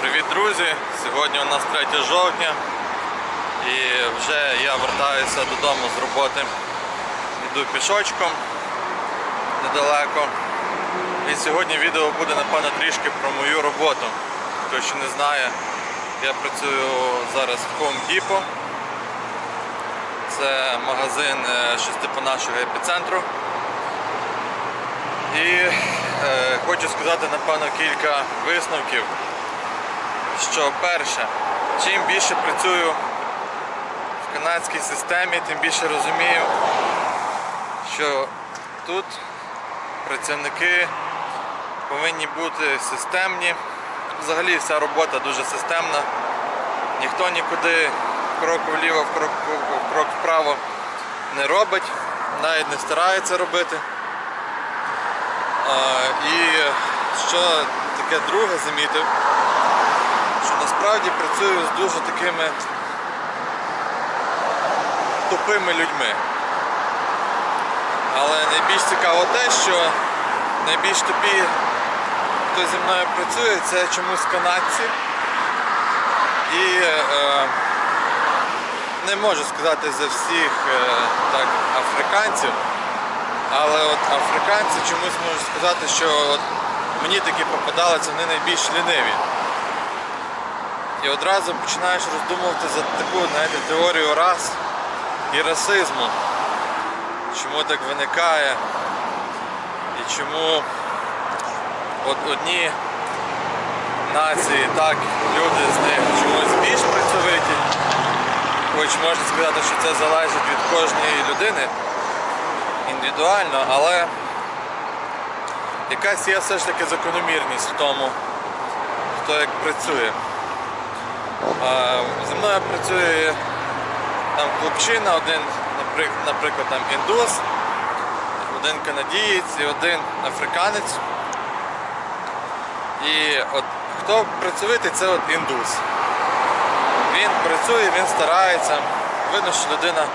Привіт, друзі! Сьогодні у нас 3 жовтня і вже я вертаюся додому з роботи. Йду пішочком недалеко. І сьогодні відео буде напевно трішки про мою роботу. Хто ще не знає, я працюю зараз в Home Depot. Це магазин е, щось типу нашого епіцентру. І е, хочу сказати, напевно, кілька висновків. Що перше, чим більше працюю в канадській системі, тим більше розумію, що тут працівники повинні бути системні. Взагалі вся робота дуже системна. Ніхто нікуди крок вліво, крок, крок вправо не робить, навіть не старається робити. І що таке друге замітив, насправді працюю з дуже такими тупими людьми. Але найбільш цікаво те, що найбільш тупі, хто зі мною працює, це чомусь канадці. І е, не можу сказати за всіх е, так, африканців, але от африканці чомусь можу сказати, що от мені такі попадалися, вони найбільш ліниві. І одразу починаєш роздумувати за таку знаєте, теорію рас і расизму. Чому так виникає і чому от одні нації, так, люди з них чомусь більш працьовиті. Хоч можна сказати, що це залежить від кожної людини індивідуально, але якась є все ж таки закономірність в тому, хто як працює. Зі мною працює там хлопчина, один, наприклад, там індус, один канадієць і один африканець. І от хто працювати, це от індус. Він працює, він старається. Видно, що людина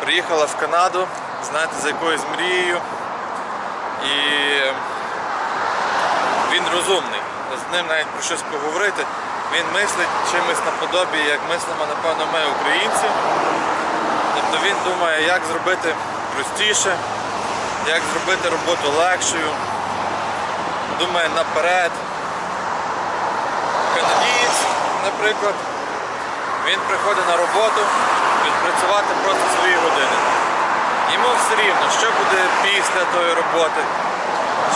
приїхала в Канаду, знаєте, за якоюсь мрією. І він розумний. З ним навіть про щось поговорити. Він мислить чимось наподобі, як мислимо, напевно, ми українці. Тобто він думає, як зробити простіше, як зробити роботу легшою, думає наперед. Канадієць, наприклад, він приходить на роботу відпрацювати просто свої години. Йому все рівно, що буде після тої роботи,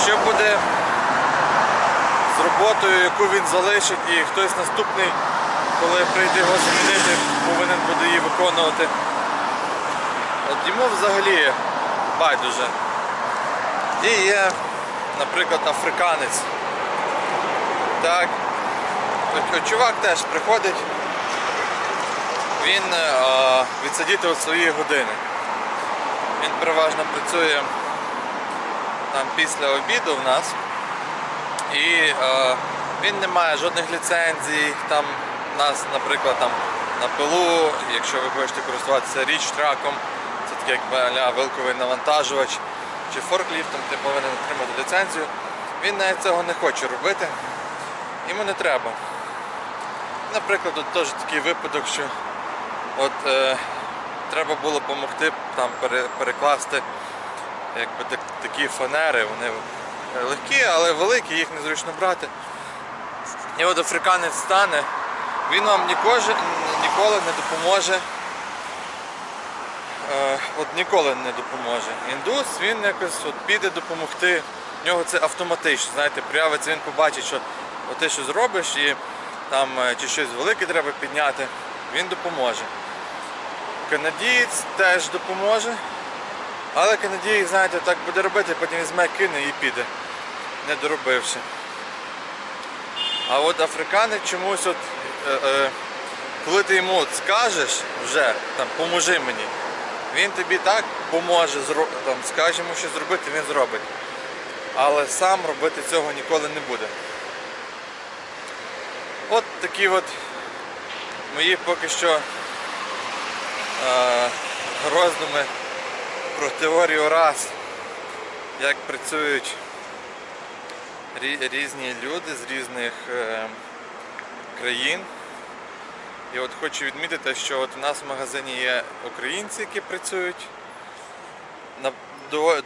що буде роботою, яку він залишить, і хтось наступний, коли прийде його замінити, повинен буде її виконувати. От йому взагалі байдуже. І є, наприклад, африканець. Так, от, от чувак теж приходить, він е, відсидіти свої години. Він переважно працює там після обіду в нас. І е, він не має жодних ліцензій. Там нас, наприклад, там на пилу, якщо ви хочете користуватися річ траком, це таке як аля вилковий навантажувач чи форкліфтом, ти повинен отримати ліцензію. Він навіть цього не хоче робити. Йому не треба. Наприклад, от теж такий випадок, що от е, треба було допомогти пере, перекласти якби так, такі фанери, вони легкі, але великі, їх незручно брати. І от африканець стане, він вам ніколи, не допоможе. Е, от ніколи не допоможе. Індус він якось от піде допомогти. В нього це автоматично. Знаєте, проявиться, він побачить, що от ти що зробиш і там е, чи щось велике треба підняти, він допоможе. Канадієць теж допоможе. Але канадієць, знаєте, так буде робити, потім візьме, кине і піде, не доробивши. А от африканець чомусь, от, е, е, коли ти йому от скажеш вже, там, поможи мені, він тобі так поможе, там, скаже йому що зробити, він зробить. Але сам робити цього ніколи не буде. От такі от мої поки що е, роздуми про теорію рас, як працюють різні люди з різних е, країн. І от хочу відмітити, що от у нас в магазині є українці, які працюють.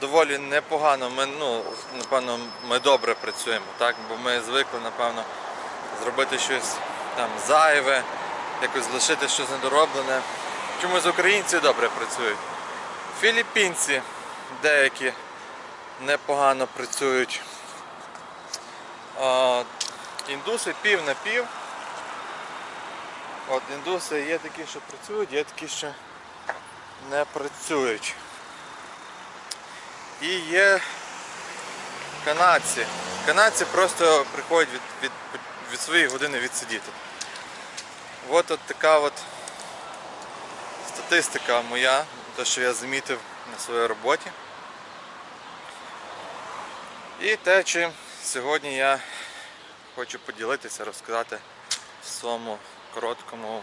Доволі непогано. Ми, ну, напевно, ми добре працюємо, так? бо ми звикли, напевно, зробити щось там зайве, якось лишити щось недороблене. Чомусь українці добре працюють. Філіппінці деякі непогано працюють. Індуси пів на пів. От індуси є такі, що працюють, є такі, що не працюють. І є канадці. Канадці просто приходять від, від, від своєї години відсидіти. От от така от статистика моя, те, що я замітив на своїй роботі. І те, чим сьогодні я хочу поділитися, розказати в своєму короткому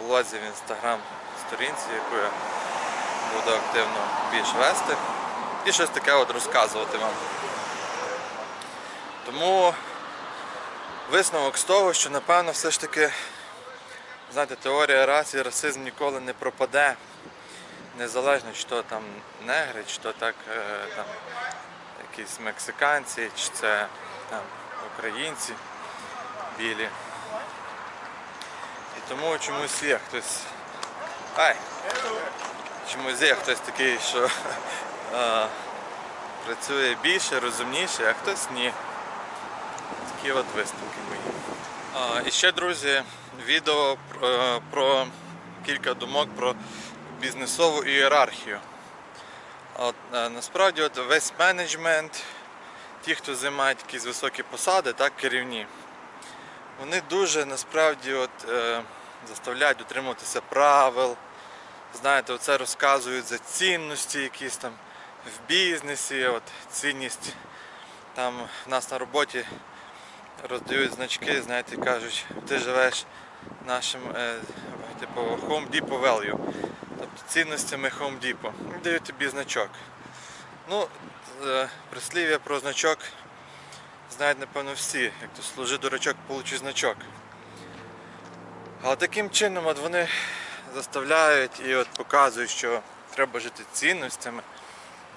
блозі в інстаграм сторінці, яку я буду активно більш вести. І щось таке от розказувати вам. Тому висновок з того, що напевно все ж таки, знаєте, теорія рації, расизм ніколи не пропаде. Незалежно, чи то там негри, чи то так е, там якісь мексиканці, чи це там українці білі. І тому чомусь є хтось. Ай! Чомусь є хтось такий, що е, працює більше, розумніше, а хтось ні. Такі от висновки мої. А, і ще, друзі, відео про, про кілька думок про бізнесову ієрархію. От, е, насправді от весь менеджмент, ті, хто займають якісь високі посади, так, керівні, вони дуже насправді от, е, заставляють дотримуватися правил. Знаєте, оце розказують за цінності якісь там в бізнесі, от, цінність там в нас на роботі роздають значки, знаєте, кажуть, ти живеш нашим е, типу Home Depot Value, цінностями Home Depot. І Дають тобі значок. Ну, е, прислів'я про значок знають, напевно, всі. Як то служи дурачок, получи значок. Але таким чином от вони заставляють і от показують, що треба жити цінностями,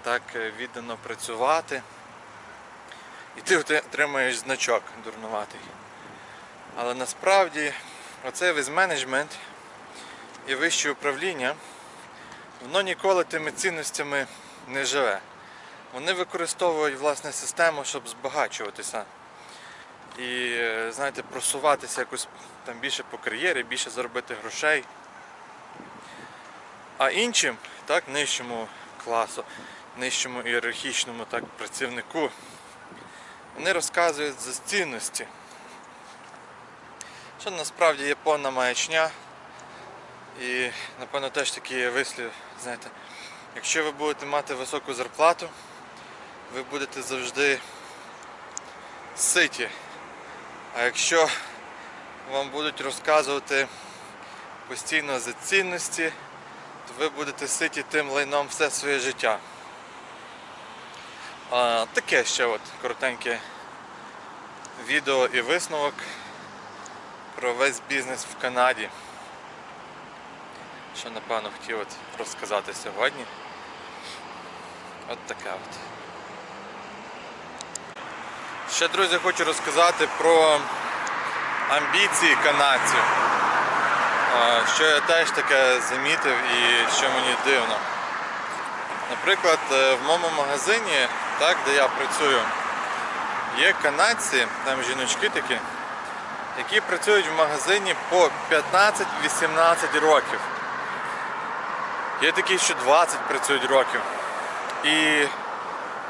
так е, віддано працювати. І ти отримаєш значок дурнуватий. Але насправді оцей весь менеджмент і вище управління, воно ніколи тими цінностями не живе. Вони використовують власне систему, щоб збагачуватися. І, е, знаєте, просуватися якось там більше по кар'єрі, більше заробити грошей. А іншим, так, нижчому класу, нижчому ієрархічному так, працівнику, вони розказують за цінності. Що насправді є повна маячня. І напевно теж такий вислів, знаєте, якщо ви будете мати високу зарплату, ви будете завжди ситі. А якщо вам будуть розказувати постійно за цінності, то ви будете ситі тим лайном все своє життя. А, таке ще от коротеньке відео і висновок про весь бізнес в Канаді. Що напевно хотів от розказати сьогодні. От таке от. Ще, друзі, хочу розказати про амбіції канадців. Що я теж таке замітив і що мені дивно. Наприклад, е, в моєму магазині, так, де я працюю, є канадці, там жіночки такі, які працюють в магазині по 15-18 років. Є такі, що 20 працюють років. І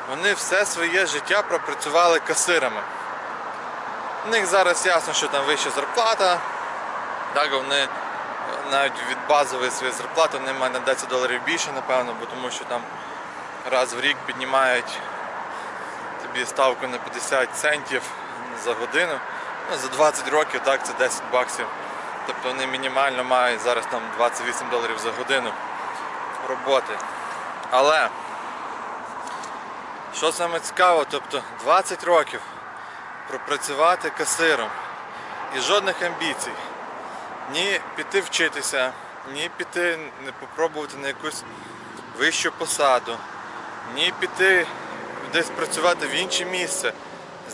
вони все своє життя пропрацювали касирами. У них зараз ясно, що там вища зарплата. Так, вони навіть від базової своєї зарплати вони мають на 10 доларів більше, напевно, бо тому що там раз в рік піднімають тобі ставку на 50 центів за годину. Ну, за 20 років так, це 10 баксів. Тобто вони мінімально мають зараз там 28 доларів за годину роботи. Але що саме цікаво, тобто 20 років пропрацювати касиром і жодних амбіцій. Ні піти вчитися, ні піти не попробувати на якусь вищу посаду, ні піти десь працювати в інше місце,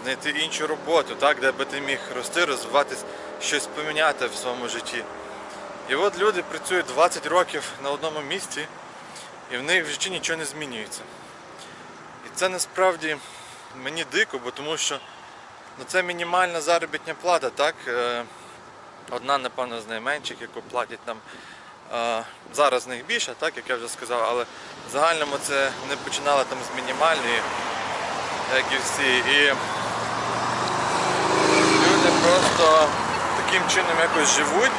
знайти іншу роботу, так, де би ти міг рости, розвиватись, щось поміняти в своєму житті. І от люди працюють 20 років на одному місці, і в них в житті нічого не змінюється. І це насправді мені дико, бо тому що ну, це мінімальна заробітня плата, так? Е, Одна, напевно, з найменших, яку платять нам. Е, Зараз з них більше, так, як я вже сказав, але в загальному це не починали там з мінімальної, як і всі. І люди просто таким чином якось живуть,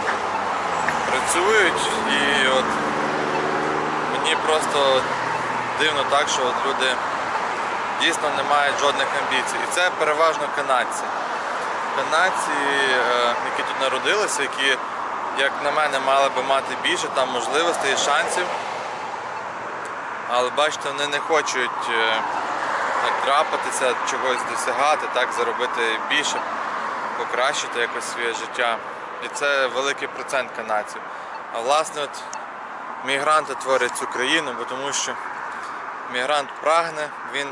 працюють і от мені просто дивно так, що люди дійсно не мають жодних амбіцій. І це переважно канадці. Канадці, е, які тут народилися, які, як на мене, мали би мати більше там можливостей і шансів. Але бачите, вони не хочуть е, так трапитися, чогось досягати, так заробити більше, покращити якось своє життя. І це великий процент канадців. А власне, от мігранти творять цю країну, бо тому що мігрант прагне, він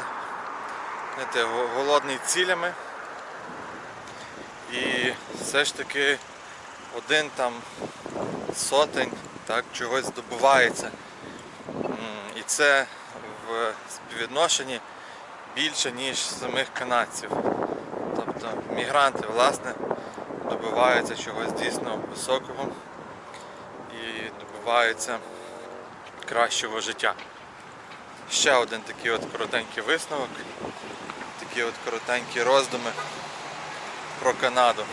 знаєте, голодний цілями. І все ж таки один там сотень так, чогось здобувається. І це в співвідношенні більше, ніж самих канадців. Тобто мігранти, власне, добиваються чогось дійсно високого і добиваються кращого життя. Ще один такий от коротенький висновок, такі от коротенькі роздуми про Канаду.